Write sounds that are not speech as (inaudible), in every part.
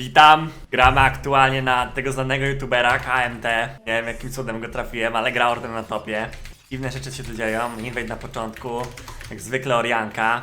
Witam! Gramy aktualnie na tego znanego youtubera KMT. Nie wiem jakim cudem go trafiłem, ale gra order na topie. Dziwne rzeczy się tu dzieją. Invade na początku, jak zwykle Orianka.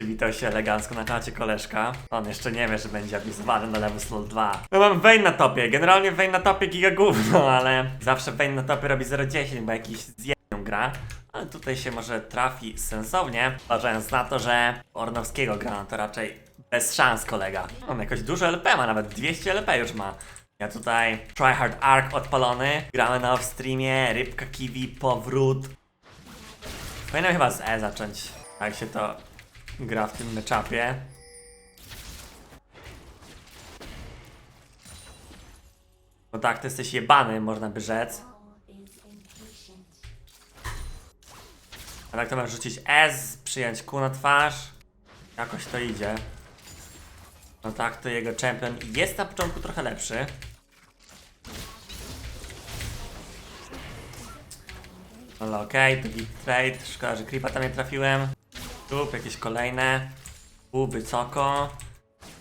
Witał się elegancko na czacie koleżka. On jeszcze nie wie, że będzie awisowany na level slot 2. No mam Vayne na topie. Generalnie Vayne na topie giga gówno, (laughs) ale zawsze Vayne na topie robi 0,10, bo jakiś zjebną gra. Ale tutaj się może trafi sensownie, uważając na to, że Ornowskiego gra, no to raczej bez szans kolega. On jakoś dużo LP ma, nawet 200 LP już ma. Ja tutaj Tryhard Arc odpalony, gramy na off-streamie, Rybka Kiwi, powrót. Powinienem chyba z E zacząć, jak się to gra w tym meczapie. No tak, ty jesteś jebany, można by rzec. A tak to masz rzucić S, przyjąć Q na twarz. Jakoś to idzie. No tak, to jego champion jest na początku trochę lepszy. Ale okej, to git trade. Szkoda, że creepa tam nie trafiłem. Tu jakieś kolejne. U, wysoko.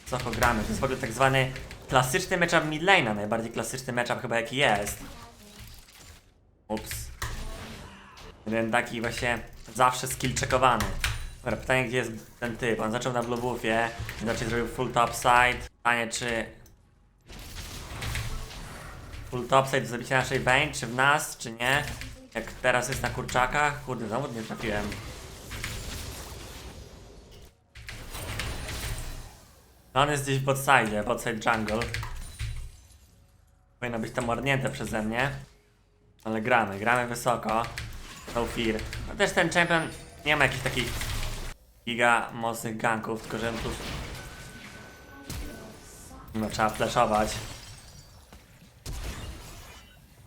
Wysoko gramy. To jest w ogóle tak zwany klasyczny matchup mid lane'a. Najbardziej klasyczny matchup chyba jaki jest. Ups. Jeden taki właśnie zawsze skill checkowany. Dobra, pytanie gdzie jest ten typ? On zaczął na blue buffie, inaczej zrobił full topside. Pytanie czy... Full topside do zabicia naszej Vayne, czy w nas, czy nie? Jak teraz jest na kurczakach? Kurde, znowu nie trafiłem. On jest gdzieś w botside, botside jungle. Powinno być tam mordnięte przeze mnie. Ale gramy, gramy wysoko. No fear. No też ten champion nie ma jakichś takich giga mocnych ganków, tylko że tu... No trzeba flashować.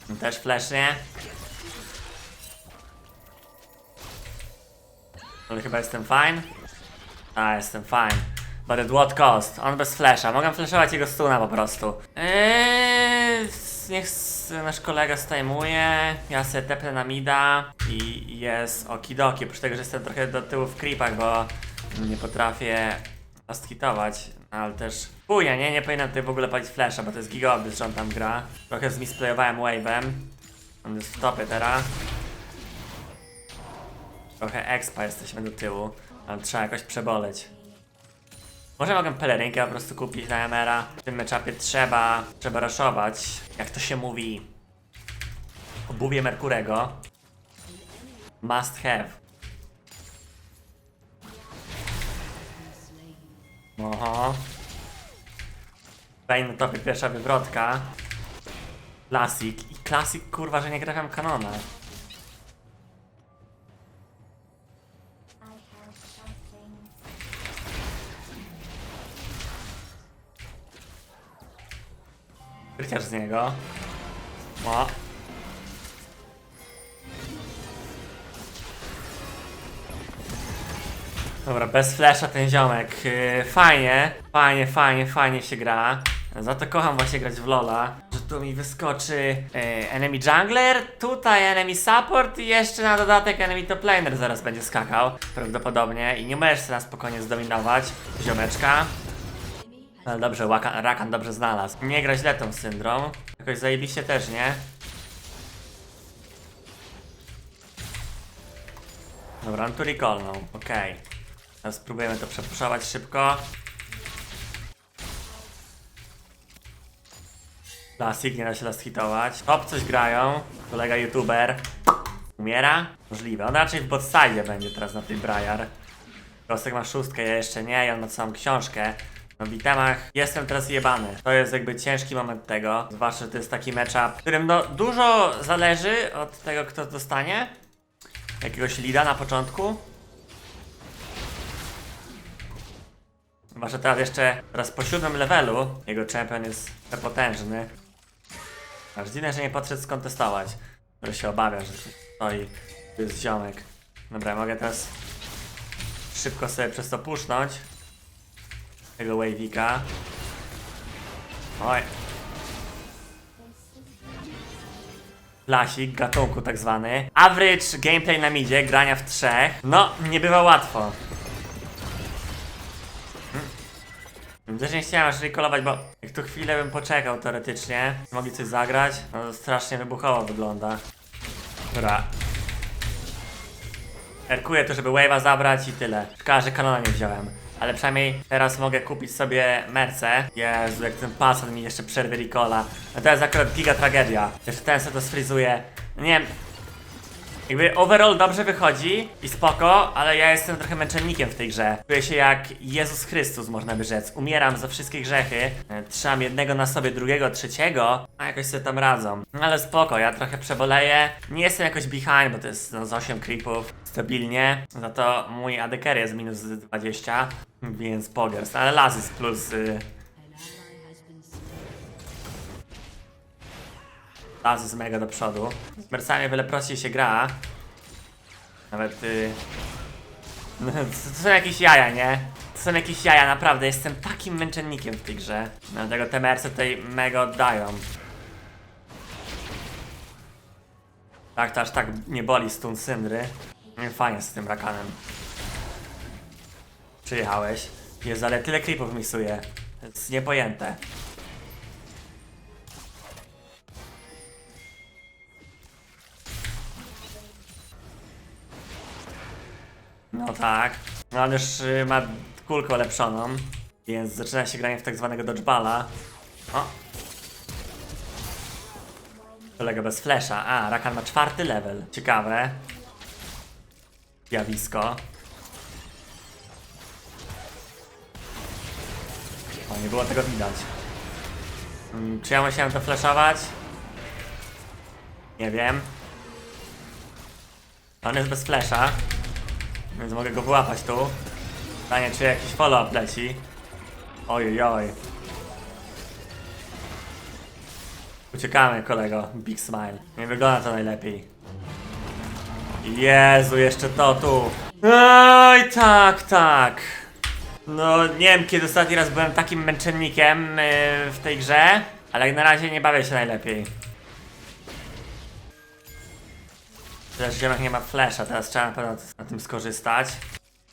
No, Też flash, nie? Ale chyba jestem fine. A, jestem fine. But at what cost? On bez flasha. Mogę flashować jego stuna po prostu. Eee, niech nasz kolega stajmuje. Ja sobie tepnę na mida i jest okidoki. Oprócz tego, że jestem trochę do tyłu w creepach, bo nie potrafię last hitować. Ale też chuja, nie? Nie powinienem tutaj w ogóle palić flasha, bo to jest gigobys, że on tam gra. Trochę zmisplayowałem wave'em. On jest w topie teraz. Trochę expa jesteśmy do tyłu, ale trzeba jakoś przeboleć. Może mogę pelerynkę po prostu kupić na Emera. W tym meczapie trzeba, trzeba raszować, jak to się mówi. Obuwie Merkurego. Must have. Oho. Tutaj na topie pierwsza wywrotka. Klasik. I klasik kurwa, że nie trafiam kanona. Rycerz z niego. O. Dobra, bez flasha ten ziomek. Yy, fajnie, fajnie, fajnie, fajnie się gra. Za to kocham właśnie grać w Lola. Że tu mi wyskoczy yy, enemy jungler, tutaj enemy support i jeszcze na dodatek enemy top laner zaraz będzie skakał. Prawdopodobnie. I nie możesz teraz spokojnie zdominować ziomeczka. Ale dobrze, Rakan dobrze znalazł. Nie gra źle tą syndrom. Jakoś zajebiście też, nie? Dobra, on tu recallnął, okej. Teraz spróbujemy to przepuszować szybko. Classic, nie da się last hitować. Top coś grają. Kolega youtuber. Umiera? Możliwe. On raczej w botside będzie teraz na tej Briar. Kostek ma szóstkę, ja jeszcze nie, ja mam całą książkę. No w itemach jestem teraz jebany. To jest jakby ciężki moment tego. Zwłaszcza, że to jest taki matchup, w którym no dużo zależy od tego, kto dostanie. Jakiegoś leada na początku. Zwłaszcza teraz jeszcze, teraz po siódmym levelu, jego champion jest przepotężny. Aż dziwne, że nie podszedł skontestować. Że się obawia, że stoi, tu jest ziomek. Dobra, mogę teraz szybko sobie przez to pusznąć tego Wavika. Oj. Klasik, gatunku tak zwany. Average gameplay na midzie, grania w trzech. No, nie bywa łatwo. Hmm. Też nie chciałem aż recallować, bo jak tu chwilę bym poczekał teoretycznie, mogli coś zagrać, no strasznie wybuchowo wygląda. Dobra. Erkuję to, żeby wave'a zabrać i tyle. Szkoda, że kanona nie wziąłem. Ale przynajmniej teraz mogę kupić sobie merce. Jezu, jak ten pasat mi jeszcze przerwie Ricola. No to jest akurat giga tragedia. Jeszcze ten sobie to sfrizuje. Nie wiem, jakby overall dobrze wychodzi i spoko, ale ja jestem trochę męczennikiem w tej grze. Czuję się jak Jezus Chrystus, można by rzec. Umieram za wszystkie grzechy. E, Trzymam jednego na sobie, drugiego, trzeciego, a jakoś sobie tam radzą. No Ale spoko, ja trochę przeboleję. Nie jestem jakoś behind, bo to jest no, z 8 creepów. Stabilnie. Za to mój AD carry jest minus 20, więc pogers. Ale Lazys plus... Y... Lazys mega do przodu. Z Mersami o wiele prościej się gra. Nawet y... no, (laughs) To są jakieś jaja, nie? To są jakieś jaja, naprawdę. Jestem takim męczennikiem w tej grze. Dlatego te mersy tutaj mega oddają. Tak, to aż tak nie boli stun syndry. Nie, Fajnie z tym rakanem. Przyjechałeś. Jezu, ale tyle creepów miksuje. To jest niepojęte. Tak. No on już y, ma kulkę ulepszoną, więc zaczyna się granie w tak zwanego dodgeballa. O! Kolega bez flesza. A, Rakan ma czwarty level. Ciekawe. Zjawisko. O, nie było tego widać. Mm, Czy ja musiałem to flashować? Nie wiem. On jest bez flesza. Więc mogę go wyłapać tu. Pytanie, czy jakiś follow-up leci. Oj, oj. Uciekamy, kolego. Big smile. Nie wygląda to najlepiej. Jezu, jeszcze to tu. Oj, tak, tak. No, nie wiem, kiedy ostatni raz byłem takim męczennikiem yy, w tej grze, ale na razie nie bawię się najlepiej. Teraz ziemek nie ma flasha, teraz trzeba na pewno na tym skorzystać.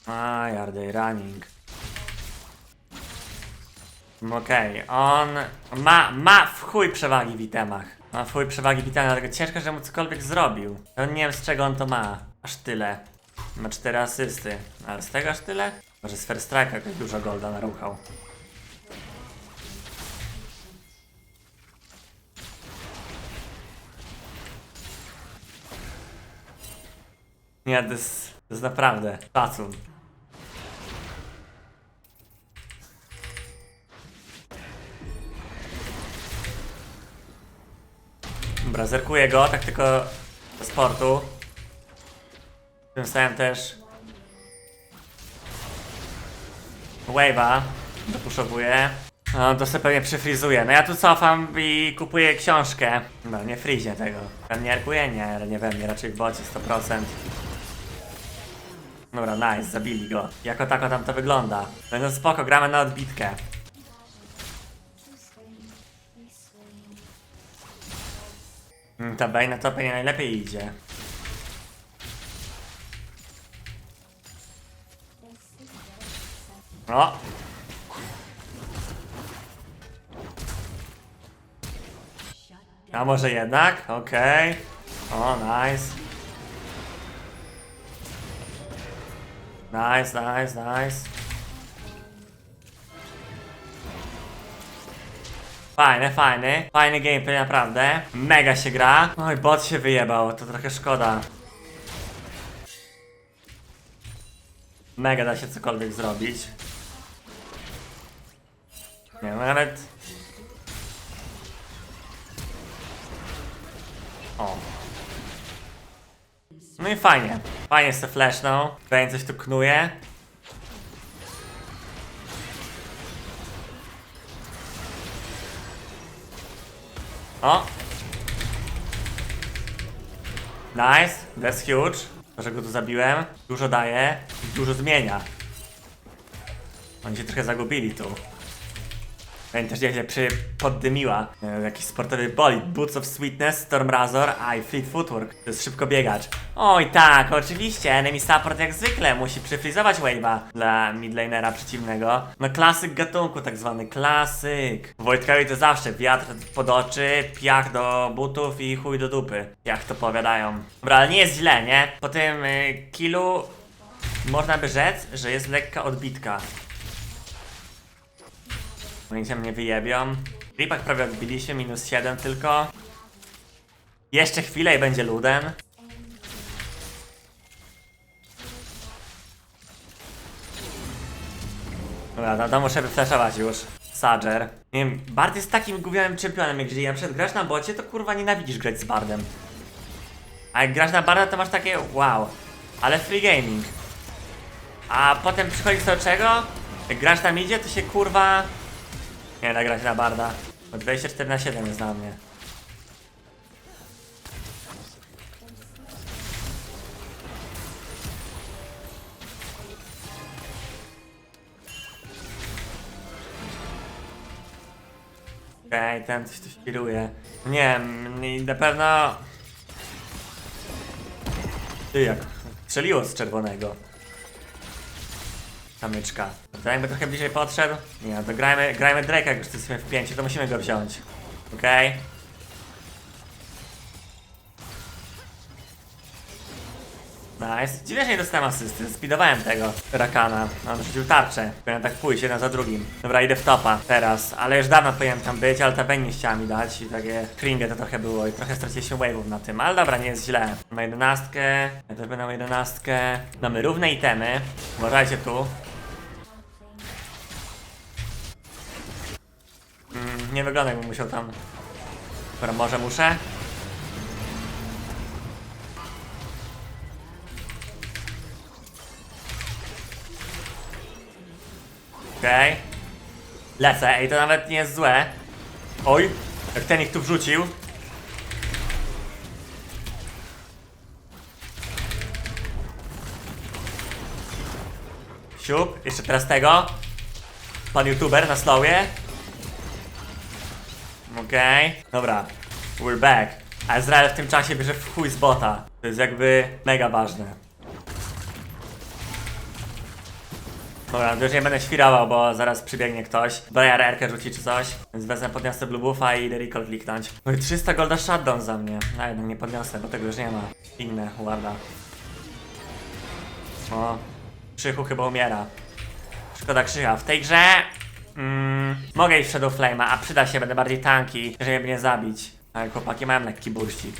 A, Yardey running. Okej, on ma, ma w chuj przewagi w itemach. Ma w chuj przewagi w itemach, dlatego ciężko, że mu cokolwiek zrobił. Ja nie wiem z czego on to ma. Aż tyle. Ma cztery asysty. Ale z tego aż tyle? Może z First Strike'a jakoś dużo golda naruchał. Nie, to jest, to jest naprawdę szacun. Dobra, zerkuję go, tak tylko do sportu. Tym samym też Wave'a dopuszowuję. No, to sobie pewnie przyfrizuję. No ja tu cofam i kupuję książkę. No, nie frizie tego. Erkuję? Nie, ale nie we mnie, raczej w bocie 100%. Dobra, nice, zabili go. Jako tako tam to wygląda. No, no spoko, gramy na odbitkę. Mm, Ta Bane na topie najlepiej idzie. O! A może jednak? Okej. O, nice. Nice, nice, nice. Fajny, fajny. Fajny gameplay, naprawdę. Mega się gra. Oj, bot się wyjebał, to trochę szkoda. Mega da się cokolwiek zrobić. Nie wiem, nawet... O. No i fajnie. Fajnie se flashnął. Bane coś tu knuje. O! Nice, that's huge. Że go tu zabiłem, dużo daje, dużo zmienia. Oni się trochę zagubili tu. Pani też nieźle przypoddymiła. E, Jakiś sportowy bolid. Boots of Sweetness, Storm Razor, i Fleet Footwork. To jest szybko biegacz. Oj tak, oczywiście. Enemy support jak zwykle musi przyfrizować wave'a dla midlanera przeciwnego. No klasyk gatunku tak zwany, klasyk. Wojtkowi to zawsze wiatr pod oczy, piach do butów i chuj do dupy. Jak to powiadają. Dobra, ale nie jest źle, nie? Po tym y, killu można by rzec, że jest lekka odbitka. Oni się mnie wyjebią. Ripak prawie odbili się, minus 7 tylko. Jeszcze chwilę i będzie Luden. Dobra, no to muszę wyflaszować już. Sadger. Nie wiem, Bard jest takim gównianym czempionem, jak jeżeli na przykład grasz na bocie, to kurwa nienawidzisz grać z Bardem. A jak grasz na Barda, to masz takie wow. Ale free gaming. A potem przychodzi do czego? Jak grasz na midzie, to się kurwa... Nie da grać na Barda. Bo 24 na 7 jest dla mnie. Okej, ten coś tu świruje. Nie na pewno... Ty jak strzeliło z czerwonego. Kamyczka. Jakby trochę bliżej podszedł? Nie, no to grajmy, grajmy Drake'a, jak już jesteśmy w pięciu, to musimy go wziąć. Okej? Nice. Dziwnie, że nie dostałem asysty. Speedowałem tego Rakana. On rzucił tarczę. Powinien tak pójść, jeden za drugim. Dobra, idę w topa teraz. Ale już dawno powinienem tam być, ale ta nie chciała mi dać. I takie cringe to trochę było. I trochę straciliśmy wave'ów na tym. Ale dobra, nie jest źle. Na jedenastkę. Ja też będę na jedenastkę. Mamy równe itemy. Uważajcie tu. Nie wygląda jakbym musiał tam... Dobra, może muszę? Okej. Lecę, ej, to nawet nie jest złe. Oj, jak ten ich tu wrzucił. Siup, jeszcze teraz tego. Pan youtuber na slowie. Okej, dobra. We're back. A Izrael w tym czasie bierze w chuj z bota. To jest jakby mega ważne. Dobra, już nie będę świrował, bo zaraz przybiegnie ktoś. RR rzuci czy coś. Więc wezmę, podniosę Blue Buffa i recall kliknąć. No i 300 golda shutdown za mnie. No jednak nie podniosę, bo tego już nie ma. Inne, ładna. O, Krzychu chyba umiera. Szkoda Krzycha. W tej grze mm, mogę iść w Shadow Flame'a, a przyda się, będę bardziej tanki, żeby mnie zabić. Ale chłopaki mają lekki burścik.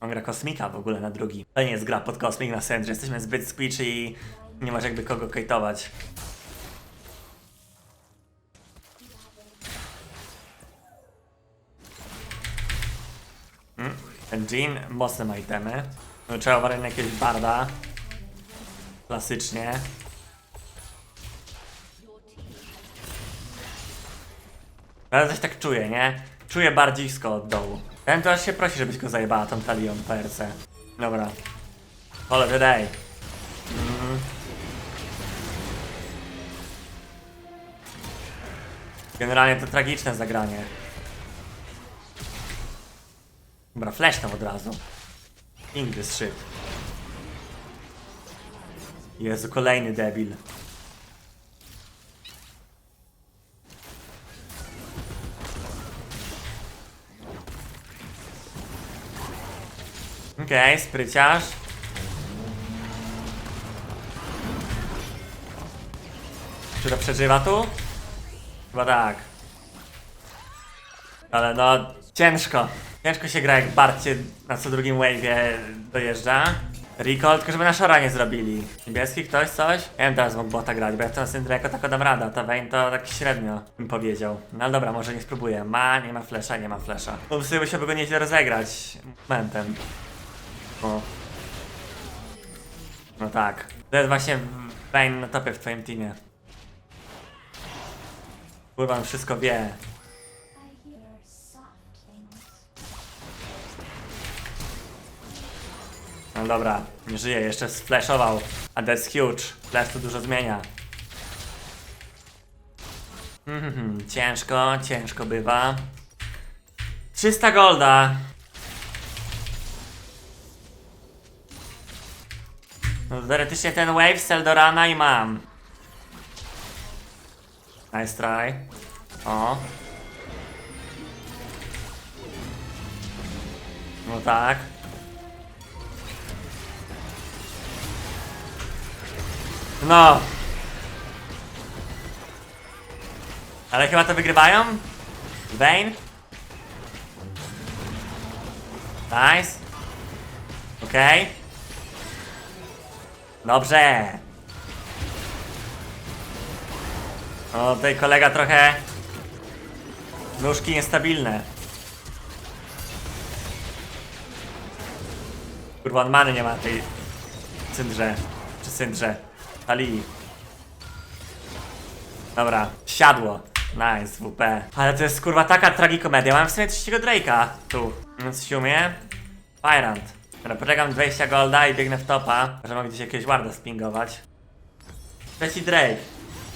On gra kosmika w ogóle na drugi. To nie jest gra pod kosmik na sens, że jesteśmy zbyt squishy i nie masz jakby kogo kajtować. Mm, ten Jean mocne ma itemy. No, trzeba uważać na barda. Klasycznie. Ale coś tak czuję, nie? Czuję bardzisko od dołu. Ten to aż się prosi, żebyś go zajebała tą talią PRC. Dobra. A day. Mhm. Generalnie to tragiczne zagranie. Dobra, flash tam od razu. English shit. Jezu, kolejny debil. Okej, spryciarz. Czy to przeżywa tu? Chyba tak. Ale no, ciężko. Ciężko się gra jak Barcie na co drugim wave'ie dojeżdża. Recall, tylko żeby na Shora nie zrobili. Niebieski ktoś, coś? Ja wiem teraz mógł bota grać, bo ja w ten syndrome jako tako dam radę, ta Vayne to tak średnio bym powiedział. No dobra, może nie spróbuję. Ma, nie ma flesza, nie ma flesza. No sobie musiałby go nieźle rozegrać momentem. No tak. To jest właśnie Vayne na topie w twoim teamie. Kurwa, wszystko wie. No dobra, nie żyje, jeszcze splashował. A that's huge. Flash to dużo zmienia. Mhm, ciężko, ciężko bywa. 300 golda. No, teoretycznie ten wave z Eldorana i mam. Nice try. O. No tak. No. Ale chyba to wygrywają? Vayne? Nice. Okej. Dobrze. O, tutaj kolega trochę... Nóżki niestabilne. Kurwa, many nie ma tej... Syndrze. Czy syndrze. Ali. Dobra, siadło. Nice, WP. Ale to jest kurwa taka tragikomedia. Mam w sumie trzeciego Drake'a tu. Więc się umie. Tyrant. Dobra, poczekam 20 golda i biegnę w topa, że mogę gdzieś jakiegoś warda spingować. Trzeci Drake.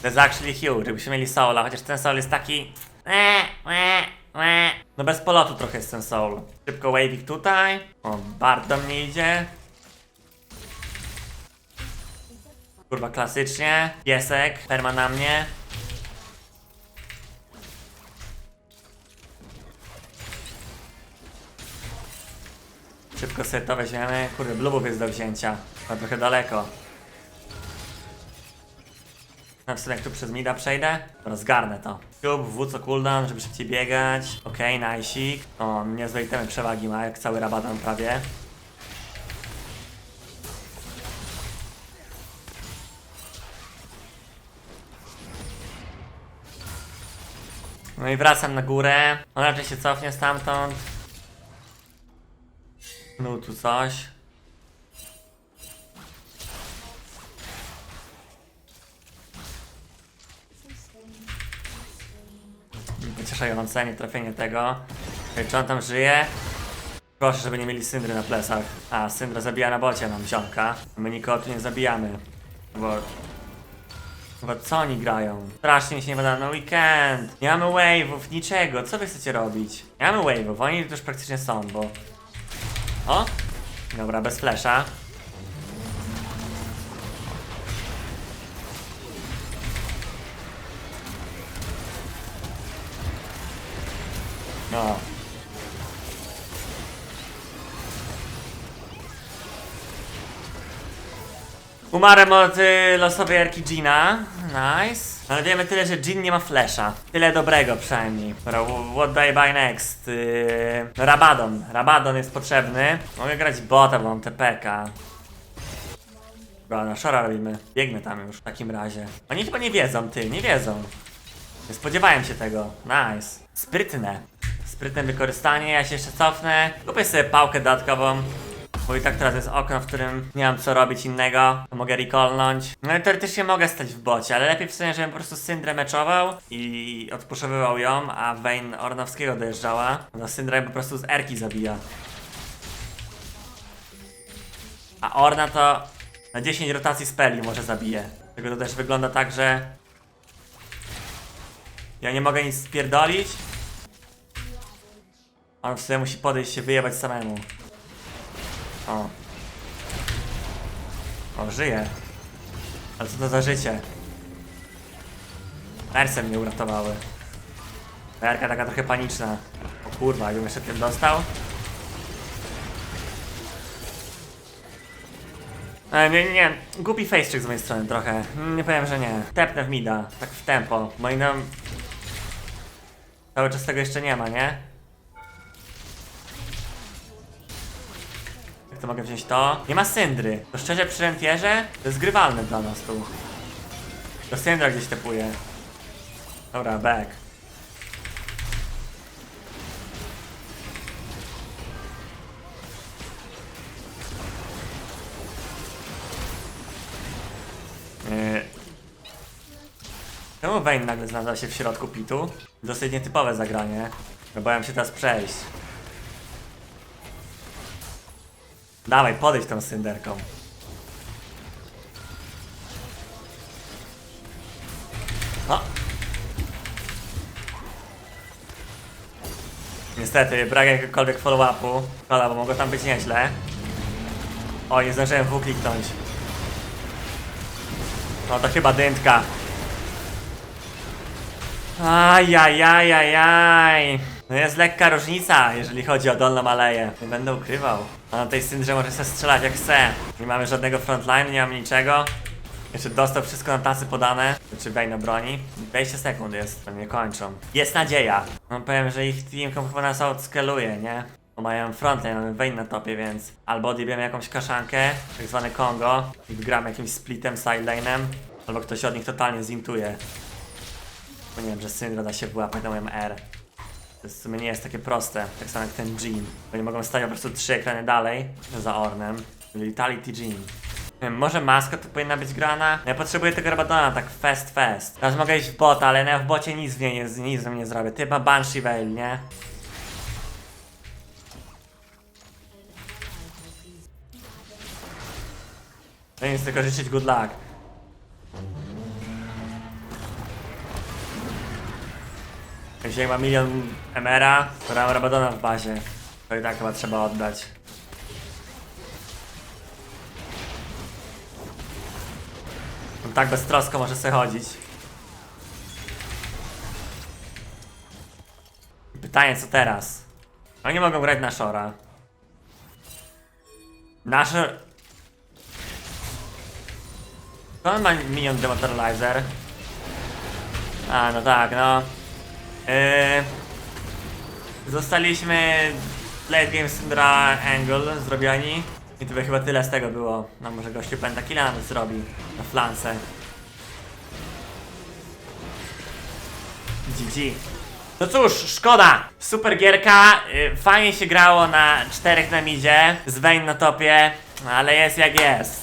To jest actually Hugh, żebyśmy mieli soula, chociaż ten soul jest taki... No bez polotu trochę jest ten soul. Szybko wavik tutaj. O, Bart do mnie idzie. Kurwa, klasycznie. Piesek, perma na mnie. Szybko sobie to weźmiemy. Kurde, blubów jest do wzięcia. To trochę daleko. No w sumie jak tu przez mida przejdę, to rozgarnę to. Cube, W co cooldown, żeby szybciej biegać. Okej, okay, najsik. O, niezłe itemy przewagi ma, jak cały rabadan prawie. No i wracam na górę. On raczej się cofnie stamtąd. No tu coś. Pocieszające, nie trafienie tego. Czy on tam żyje? Proszę, żeby nie mieli syndry na plecach. A, syndra zabija na bocie nam ziomka. My nikogo tu nie zabijamy. Bo... Bo co oni grają? Strasznie mi się nie podoba na weekend. Nie mamy wave'ów, niczego. Co wy chcecie robić? Nie mamy wave'ów, oni już praktycznie są, bo... O! Dobra, bez flesza. No. Umarłem od y, losowej erki Gina. Nice. Ale wiemy tyle, że Jin nie ma flesza. Tyle dobrego przynajmniej. Dobra, wh- what do I buy next? Yy, Rabadon. Rabadon jest potrzebny. Mogę grać bota, bo mam TPK. Dobra, na szora robimy. Biegnę tam już w takim razie. Oni chyba nie wiedzą, ty, nie wiedzą. Nie spodziewałem się tego. Nice. Sprytne. Sprytne wykorzystanie, ja się jeszcze cofnę. Kupię sobie pałkę dodatkową. Bo i tak teraz jest okno, w którym nie mam co robić innego. Mogę recallnąć. No i teoretycznie mogę stać w bocie, ale lepiej w sumie, żebym po prostu Syndrę meczował i odpuszowywał ją, a Vayne Ornowskiego dojeżdżała. No Syndra po prostu z Erki zabija. A Orna to na 10 rotacji speli może zabije. Tego to też wygląda tak, że ja nie mogę nic spierdolić. On w sumie musi podejść się wyjebać samemu. O. O, żyje. Ale co to za życie? Merce mnie uratowały. Merka taka trochę paniczna. O kurwa, jakbym jeszcze tym dostał. E, nie, nie, głupi facecheck z mojej strony trochę. Nie powiem, że nie. Tepnę w mida, tak w tempo. Moim nam... Cały czas tego jeszcze nie ma, nie? To mogę wziąć to? Nie ma syndry. To szczerze przy rentierze to jest grywalne dla nas tu. To syndra gdzieś tepuje. Dobra, back. Yy. Czemu Vayne nagle znalazła się w środku pitu? Dosyć nietypowe zagranie. Próbowałem się teraz przejść. Dawaj, podejdź tą synderką. No. Niestety, brak jakiegokolwiek follow-upu. Szkoda, bo mogło tam być nieźle. O, nie zdążyłem W kliknąć. No to chyba dętka. Ajajajajaj. Aj, aj, aj. No jest lekka różnica, jeżeli chodzi o dolną aleję. Nie będę ukrywał. A na tej syndrze może sobie strzelać jak chce. Nie mamy żadnego frontline, nie mamy niczego. Jeszcze dostał wszystko na tacy podane. Czy Bane broni? 20 sekund jest, to nie kończą. Jest nadzieja. No powiem, że ich team chyba nas outscaluje, nie? Bo mają frontline, mamy Vayne na topie, więc albo odjebiemy jakąś kaszankę, tak zwane Kongo, i wygramy jakimś splitem, sidelane'em, albo ktoś od nich totalnie zintuje. Bo nie wiem, że Syndra da się wyłapać na moim R. To w sumie nie jest takie proste, tak samo jak ten Jean. Bo nie mogą stać po prostu trzy ekrany dalej za Ornem. Vitality Jean. Może maska tu powinna być grana? Ja potrzebuję tego Rabadona tak fast fast. Teraz mogę iść w bota, ale ja w bocie nic w niej nie, nic nie zrobię. Ty ma Banshee Veil, nie? No nic, tylko życzyć good luck. Jak ma milion Emera, to mam Rabadona w bazie. To i tak chyba trzeba oddać. On tak beztrosko może sobie chodzić. Pytanie co teraz? Oni mogą grać na Shora. Nasze... To on ma minion Demotoralizer. A, no tak, no. Yy, zostaliśmy Late Game Syndra Angle zrobioni. I to by chyba tyle z tego było. No może gościu Pentakilla nawet zrobi na flance. GG. No cóż, szkoda! Super gierka, yy, fajnie się grało na czterech na midzie, z Vayne na topie, ale jest jak jest.